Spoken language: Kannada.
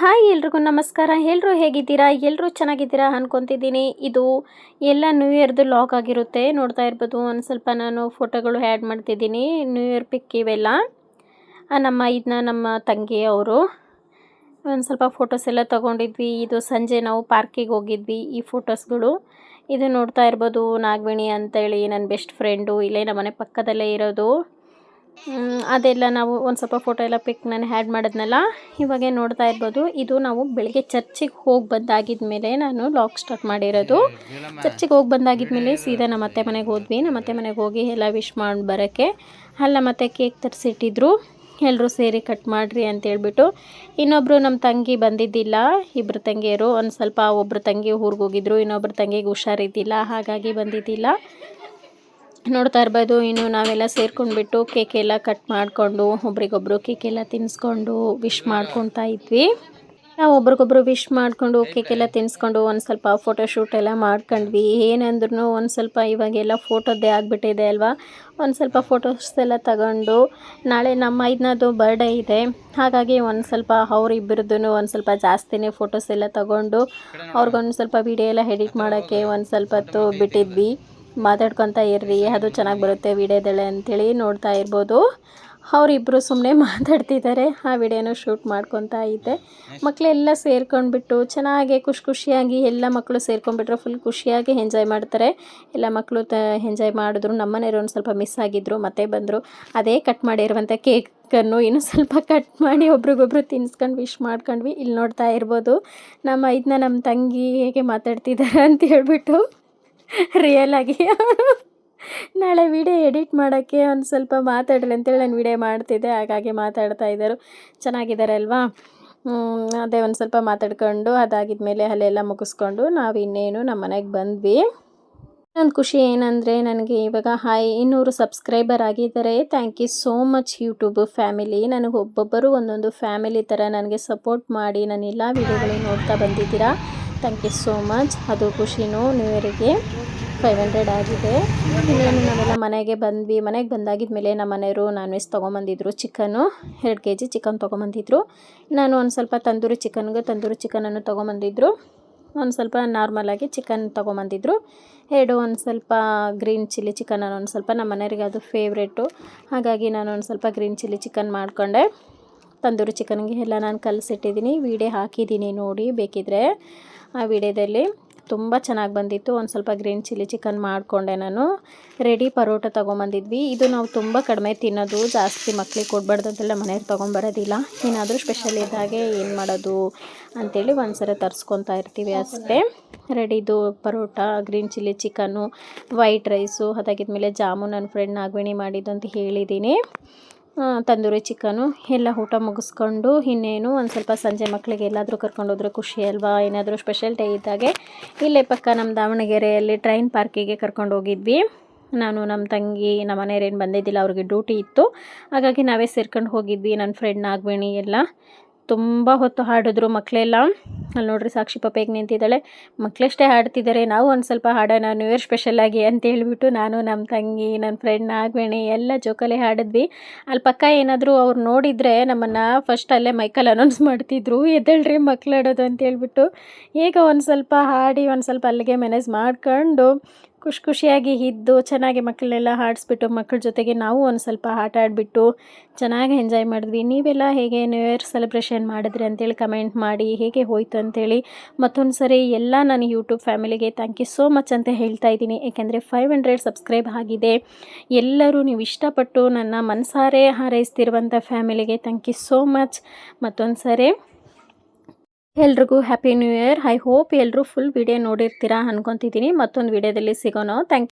ಹಾಯ್ ಎಲ್ರಿಗೂ ನಮಸ್ಕಾರ. ಎಲ್ಲರೂ ಹೇಗಿದ್ದೀರಾ? ಎಲ್ಲರೂ ಚೆನ್ನಾಗಿದ್ದೀರಾ ಅಂದ್ಕೊತಿದ್ದೀನಿ ಇದು ಎಲ್ಲ ನ್ಯೂ ಇಯರ್ದು ಲಾಗ್ ಆಗಿರುತ್ತೆ. ನೋಡ್ತಾ ಇರ್ಬೋದು, ಒಂದು ಸ್ವಲ್ಪ ನಾನು ಫೋಟೋಗಳು ಆ್ಯಡ್ ಮಾಡ್ತಿದ್ದೀನಿ. ನ್ಯೂ ಇಯರ್ ಪಿಕ್ ಇವೆಲ್ಲ. ನಮ್ಮ ಇದನ್ನ ನಮ್ಮ ತಂಗಿ ಅವರು ಒಂದು ಸ್ವಲ್ಪ ಫೋಟೋಸ್ ಎಲ್ಲ ತೊಗೊಂಡಿದ್ವಿ. ಇದು ಸಂಜೆ ನಾವು ಪಾರ್ಕಿಗೆ ಹೋಗಿದ್ವಿ, ಈ ಫೋಟೋಸ್ಗಳು ಇದು ನೋಡ್ತಾ ಇರ್ಬೋದು ನಾಗವೇಣಿ ಅಂತೇಳಿ ನನ್ನ ಬೆಸ್ಟ್ ಫ್ರೆಂಡು ಇಲ್ಲೇ ನಮ್ಮನೆ ಪಕ್ಕದಲ್ಲೇ ಇರೋದು. ಅದೆಲ್ಲ ನಾವು ಒಂದು ಸ್ವಲ್ಪ ಫೋಟೋ ಎಲ್ಲ ಪಿಕ್ ನಾನು ಆ್ಯಡ್ ಮಾಡಿದ್ನಲ್ಲ ಇವಾಗೇ ನೋಡ್ತಾ ಇರ್ಬೋದು. ಇದು ನಾವು ಬೆಳಗ್ಗೆ ಚರ್ಚಿಗೆ ಹೋಗಿ ಬಂದಾಗಿದ್ಮೇಲೆ ನಾನು ಲಾಗ್ ಸ್ಟಾರ್ಟ್ ಮಾಡಿರೋದು. ಚರ್ಚಿಗೆ ಹೋಗಿ ಬಂದಾಗಿದ್ಮೇಲೆ ಸೀದಾ ನಮ್ಮ ಅತ್ತೆ ಮನೆಗೆ ಹೋದ್ವಿ. ನಮ್ಮ ಅತ್ತೆ ಮನೆಗೆ ಹೋಗಿ ಎಲ್ಲ ವಿಶ್ ಮಾಡಿ ಬರೋಕ್ಕೆ ಅಲ್ಲ ಮತ್ತೆ ಕೇಕ್ ತರಿಸಿಟ್ಟಿದ್ರು. ಎಲ್ಲರೂ ಸೇರಿ ಕಟ್ ಮಾಡಿರಿ ಅಂತೇಳ್ಬಿಟ್ಟು ಇನ್ನೊಬ್ಬರು ನಮ್ಮ ತಂಗಿ ಬಂದಿದ್ದಿಲ್ಲ ಇಬ್ಬರು ತಂಗಿಯರು ಒಂದು ಸ್ವಲ್ಪ ಒಬ್ಬರು ತಂಗಿ ಊರಿಗೆ ಹೋಗಿದ್ರು ಇನ್ನೊಬ್ಬರು ತಂಗಿಗೆ ಹುಷಾರಿದ್ದಿಲ್ಲ ಹಾಗಾಗಿ ಬಂದಿದ್ದಿಲ್ಲ. ನೋಡ್ತಾ ಇರ್ಬೋದು. ಇನ್ನು ನಾವೆಲ್ಲ ಸೇರ್ಕೊಂಡ್ಬಿಟ್ಟು ಕೇಕ್ ಎಲ್ಲ ಕಟ್ ಮಾಡಿಕೊಂಡು, ಒಬ್ರಿಗೊಬ್ರು ಕೇಕ್ ಎಲ್ಲ ತಿನ್ನಿಸ್ಕೊಂಡು ವಿಶ್ ಮಾಡ್ಕೊತಾ ಇದ್ವಿ. ನಾವು ಒಬ್ರಿಗೊಬ್ರು ವಿಶ್ ಮಾಡಿಕೊಂಡು ಕೇಕ್ ಎಲ್ಲ ತಿನ್ನಿಸ್ಕೊಂಡು ಒಂದು ಸ್ವಲ್ಪ ಫೋಟೋ ಶೂಟ್ ಎಲ್ಲ ಮಾಡ್ಕೊಂಡ್ವಿ. ಏನಂದ್ರೂ ಒಂದು ಸ್ವಲ್ಪ ಇವಾಗೆಲ್ಲ ಫೋಟೋದೇ ಆಗಿಬಿಟ್ಟಿದೆ ಅಲ್ವಾ? ಒಂದು ಸ್ವಲ್ಪ ಫೋಟೋಸ್ ಎಲ್ಲ ತಗೊಂಡು, ನಾಳೆ ನಮ್ಮ ಐದನದು ಬರ್ಡೇ ಇದೆ. ಹಾಗಾಗಿ ಒಂದು ಸ್ವಲ್ಪ ಅವರಿಬ್ಬರದ್ದು ಒಂದು ಸ್ವಲ್ಪ ಜಾಸ್ತಿನೇ ಫೋಟೋಸ್ ಎಲ್ಲ ತಗೊಂಡು, ಅವ್ರಿಗೊಂದು ಸ್ವಲ್ಪ ವಿಡಿಯೋ ಎಲ್ಲ ಎಡಿಟ್ ಮಾಡೋಕ್ಕೆ ಒಂದು ಸ್ವಲ್ಪ ಹೊತ್ತು ಬಿಟ್ಟಿದ್ವಿ. ಮಾತಾಡ್ಕೊತಾ ಇರ್ರಿ, ಅದು ಚೆನ್ನಾಗಿ ಬರುತ್ತೆ ವಿಡಿಯೋದಳೆ ಅಂಥೇಳಿ ನೋಡ್ತಾ ಇರ್ಬೋದು. ಅವರಿಬ್ಬರು ಸುಮ್ಮನೆ ಮಾತಾಡ್ತಿದ್ದಾರೆ ಆ ವಿಡಿಯೋನ ಶೂಟ್ ಮಾಡ್ಕೊತಾ ಇದ್ದೆ. ಮಕ್ಕಳೆಲ್ಲ ಸೇರ್ಕೊಂಡ್ಬಿಟ್ಟು ಚೆನ್ನಾಗಿ ಖುಷಿ ಖುಷಿಯಾಗಿ ಎಲ್ಲ ಮಕ್ಕಳು ಸೇರ್ಕೊಂಡ್ಬಿಟ್ರೆ ಫುಲ್ ಖುಷಿಯಾಗಿ ಎಂಜಾಯ್ ಮಾಡ್ತಾರೆ. ಎಲ್ಲ ಮಕ್ಕಳು ತ ಎಂಜಾಯ್ ಮಾಡಿದ್ರು ನಮ್ಮನೆಯವರು ಒಂದು ಸ್ವಲ್ಪ ಮಿಸ್ ಆಗಿದ್ದರು ಮತ್ತೆ ಬಂದರು. ಅದೇ ಕಟ್ ಮಾಡಿರುವಂಥ ಕೇಕನ್ನು ಇನ್ನೂ ಸ್ವಲ್ಪ ಕಟ್ ಮಾಡಿ ಒಬ್ರಿಗೊಬ್ರು ತಿನ್ಸ್ಕೊಂಡು ವಿಶ್ ಮಾಡ್ಕೊಂಡ್ವಿ. ಇಲ್ಲಿ ನೋಡ್ತಾ ಇರ್ಬೋದು. ನಮ್ಮ ಇದನ್ನ ನಮ್ಮ ತಂಗಿ ಹೇಗೆ ಮಾತಾಡ್ತಿದ್ದಾರೆ ಅಂತ ಹೇಳ್ಬಿಟ್ಟು ರಿಯಲ್ ಆಗಿ. ನಾಳೆ ವಿಡಿಯೋ ಎಡಿಟ್ ಮಾಡೋಕ್ಕೆ ಒಂದು ಸ್ವಲ್ಪ ಮಾತಾಡಲಿ ಅಂತೇಳಿ ನಾನು ವಿಡಿಯೋ ಮಾಡ್ತಿದ್ದೆ, ಹಾಗಾಗಿ ಮಾತಾಡ್ತಾ ಇದ್ದರು. ಚೆನ್ನಾಗಿದ್ದಾರೆ ಅಲ್ವಾ ಅದೇ ಒಂದು ಸ್ವಲ್ಪ ಮಾತಾಡ್ಕೊಂಡು ಅದಾಗಿದ್ಮೇಲೆ ಅಲ್ಲೆಲ್ಲ ಮುಗಿಸ್ಕೊಂಡು ನಾವು ಇನ್ನೇನು ನಮ್ಮ ಮನೆಗೆ ಬಂದ್ವಿ. ನನ್ನ ಖುಷಿ ಏನಂದರೆ ನನಗೆ ಇವಾಗ ಹಾಯ್, ಇನ್ನೂರು ಸಬ್ಸ್ಕ್ರೈಬರ್ ಆಗಿದ್ದಾರೆ. Thank you so much YouTube family ನನಗೆ ಒಬ್ಬೊಬ್ಬರು ಒಂದೊಂದು ಫ್ಯಾಮಿಲಿ ಥರ ನನಗೆ ಸಪೋರ್ಟ್ ಮಾಡಿ. ನಾನು ಎಲ್ಲ ವಿಡಿಯೋಗಳು ನೋಡ್ತಾ ಬಂದಿದ್ದೀರಾ? ಥ್ಯಾಂಕ್ ಯು ಸೋ ಮಚ್ ಅದು ಖುಷಿನೂ ನ್ಯೂ ಇಯರಿಗೆ ಫೈವ್ ಹಂಡ್ರೆಡ್ ಆಗಿದೆ. ಇನ್ನೇನು ನಾವೆಲ್ಲ ಮನೆಗೆ ಬಂದ್ವಿ. ಮನೆಗೆ ಬಂದಾಗಿದ್ಮೇಲೆ ನಮ್ಮ ಮನೆಯವರು ನಾನ್ ವೆಜ್ ತೊಗೊಂಬಂದಿದ್ರು ಚಿಕನ್ನು ಎರಡು ಕೆ ಜಿ ಚಿಕನ್ ತೊಗೊಂಬಂದಿದ್ರು. ನಾನು ಒಂದು ಸ್ವಲ್ಪ ತಂದೂರಿ ಚಿಕನ್ಗೆ ತಂದೂರಿ ಚಿಕನನ್ನು ತೊಗೊಂಬಂದಿದ್ರು. ಒಂದು ಸ್ವಲ್ಪ ನಾರ್ಮಲಾಗಿ ಚಿಕನ್ ತೊಗೊಂಬಂದಿದ್ರು. ಎರಡು ಒಂದು ಸ್ವಲ್ಪ ಗ್ರೀನ್ ಚಿಲ್ಲಿ ಚಿಕನ್ ಒಂದು ಸ್ವಲ್ಪ ನಮ್ಮ ಮನೆಯವ್ರಿಗೆ ಅದು ಫೇವ್ರೇಟು ಹಾಗಾಗಿ ನಾನು ಒಂದು ಸ್ವಲ್ಪ ಗ್ರೀನ್ ಚಿಲ್ಲಿ ಚಿಕನ್ ಮಾಡಿಕೊಂಡೆ. ತಂದೂರಿ ಚಿಕನ್ಗೆ ಎಲ್ಲ ನಾನು ಕಲಸಿಟ್ಟಿದ್ದೀನಿ. ವೀಡಿಯೋ ಹಾಕಿದ್ದೀನಿ ನೋಡಿ, ಬೇಕಿದ್ರೆ. ಆ ವಿಡಿಯೋದಲ್ಲಿ ತುಂಬ ಚೆನ್ನಾಗಿ ಬಂದಿತ್ತು. ಒಂದು ಸ್ವಲ್ಪ ಗ್ರೀನ್ ಚಿಲ್ಲಿ ಚಿಕನ್ ಮಾಡಿಕೊಂಡೆ ನಾನು. ರೆಡಿ ಪರೋಟ ತೊಗೊಂಬಂದಿದ್ವಿ. ಇದು ನಾವು ತುಂಬ ಕಡಿಮೆ ತಿನ್ನೋದು, ಜಾಸ್ತಿ ಮಕ್ಳಿಗೆ ಕೊಡಬಾರ್ದು ಅಂತೆಲ್ಲ ಮನೆಯವ್ರು ತೊಗೊಂಬರೋದಿಲ್ಲ. ಏನಾದರೂ ಸ್ಪೆಷಲ್ ಇದ್ದಾಗೆ ಏನು ಮಾಡೋದು ಅಂಥೇಳಿ ಒಂದ್ಸಲ ತರಿಸ್ಕೊತಾ ಇರ್ತೀವಿ ಅಷ್ಟೇ. ರೆಡಿದು parotta, green chilli chicken, white rice, ಅದಾಗಿದ್ಮೇಲೆ jamun ನನ್ನ ಫ್ರೆಂಡ್ ನಾಗವೇಣಿ ಮಾಡಿದ್ದು ಅಂತ ಹೇಳಿದ್ದೀನಿ. ತಂದೂರಿ ಚಿಕನು ಎಲ್ಲ ಊಟ ಮುಗಿಸ್ಕೊಂಡು ಇನ್ನೇನು ಒಂದು ಸ್ವಲ್ಪ ಸಂಜೆ ಮಕ್ಕಳಿಗೆ ಎಲ್ಲಾದರೂ ಕರ್ಕೊಂಡೋದ್ರೆ ಖುಷಿ ಅಲ್ವಾ? ಏನಾದರೂ ಸ್ಪೆಷಲ್ ಡೇ ಇದ್ದಾಗೆ ಇಲ್ಲೇ ಪಕ್ಕ ನಮ್ಮ ದಾವಣಗೆರೆಯಲ್ಲಿ ಟ್ರೈನ್ ಪಾರ್ಕಿಗೆ ಕರ್ಕೊಂಡು ಹೋಗಿದ್ವಿ. ನಾನು ನಮ್ಮ ತಂಗಿ, ನಮ್ಮ ಮನೆಯವ್ರೇನು ಬಂದಿದ್ದಿಲ್ಲ, ಅವ್ರಿಗೆ ಡ್ಯೂಟಿ ಇತ್ತು. ಹಾಗಾಗಿ ನಾವೇ ಸೇರ್ಕೊಂಡು ಹೋಗಿದ್ವಿ ನನ್ನ ಫ್ರೆಂಡ್ ನಾಗವೇಣಿ ಎಲ್ಲ. ತುಂಬ ಹೊತ್ತು ಹಾಡಿದ್ರು ಮಕ್ಕಳೆಲ್ಲ ಅಲ್ಲಿ ನೋಡ್ರಿ ಸಾಕ್ಷಿ ಪಾಪ ಹೇಗೆ ನಿಂತಿದ್ದಾಳೆ. ಮಕ್ಕಳಷ್ಟೇ ಹಾಡ್ತಿದ್ದಾರೆ. ನಾವು ಒಂದು ಸ್ವಲ್ಪ ಹಾಡೋಣ ನ್ಯೂ ಇಯರ್ ಸ್ಪೆಷಲಾಗಿ ಅಂತ ಹೇಳ್ಬಿಟ್ಟು ನಾನು ನಮ್ಮ ತಂಗಿ ನನ್ನ ಫ್ರೆಂಡ್ ನಾಗವೇಣಿ ಎಲ್ಲ ಜೋಕಾಲಿ ಹಾಡಿದ್ವಿ. ಅಲ್ಲಿ ಪಕ್ಕ ಏನಾದರೂ ಅವ್ರು ನೋಡಿದರೆ ನಮ್ಮನ್ನು ಫಸ್ಟ್ ಅಲ್ಲೇ ಮೈಕಲ್ಲಿ ಅನೌನ್ಸ್ ಮಾಡ್ತಿದ್ರು. ಎದ್ದೇಳ್ರಿ ಮಕ್ಳು ಆಡೋದು ಅಂತ ಹೇಳ್ಬಿಟ್ಟು. ಈಗ ಒಂದು ಸ್ವಲ್ಪ ಹಾಡಿ, ಒಂದು ಸ್ವಲ್ಪ ಅಲ್ಲಿಗೆ ಮ್ಯಾನೇಜ್ ಮಾಡ್ಕೊಂಡು ಖುಷಿ ಖುಷಿಯಾಗಿ ಇದ್ದು ಚೆನ್ನಾಗಿ ಮಕ್ಕಳೆಲ್ಲ ಹಾಡಿಸ್ಬಿಟ್ಟು ಮಕ್ಕಳ ಜೊತೆಗೆ ನಾವು ಒಂದು ಸ್ವಲ್ಪ ಆಟ ಆಡಿಬಿಟ್ಟು ಚೆನ್ನಾಗಿ ಎಂಜಾಯ್ ಮಾಡಿದ್ವಿ. ನೀವೆಲ್ಲ ಹೇಗೆ ನ್ಯೂ ಇಯರ್ ಸೆಲೆಬ್ರೇಷನ್ ಮಾಡಿದ್ರಿ ಅಂತೇಳಿ ಕಮೆಂಟ್ ಮಾಡಿ, ಹೇಗೆ ಹೋಯಿತು ಅಂತೇಳಿ ಮತ್ತೊಂದು ಸರಿ ಎಲ್ಲ ನನ್ನ ಯೂಟ್ಯೂಬ್ ಫ್ಯಾಮಿಲಿಗೆ ಥ್ಯಾಂಕ್ ಯು ಸೋ ಮಚ್ ಅಂತ ಹೇಳ್ತಾ ಇದ್ದೀನಿ. ಏಕೆಂದರೆ ಫೈವ್ ಹಂಡ್ರೆಡ್ ಸಬ್ಸ್ಕ್ರೈಬ್ ಆಗಿದೆ. ಎಲ್ಲರೂ ನೀವು ಇಷ್ಟಪಟ್ಟು ನನ್ನ ಮನಸಾರೆ ಹಾರೈಸ್ತಿರುವಂಥ ಫ್ಯಾಮಿಲಿಗೆ ಥ್ಯಾಂಕ್ ಯು ಸೋ ಮಚ್ ಮತ್ತೊಂದು ಸರಿ. ಎಲ್ರಿಗೂ happy new year I hope ಎಲ್ಲರೂ ಫುಲ್ ವಿಡಿಯೋ ನೋಡಿರ್ತೀರಾ ಅನ್ಕೊತಿದ್ದೀನಿ ಮತ್ತೊಂದು ವಿಡಿಯೋದಲ್ಲಿ ಸಿಗೋಣ. ಥ್ಯಾಂಕ್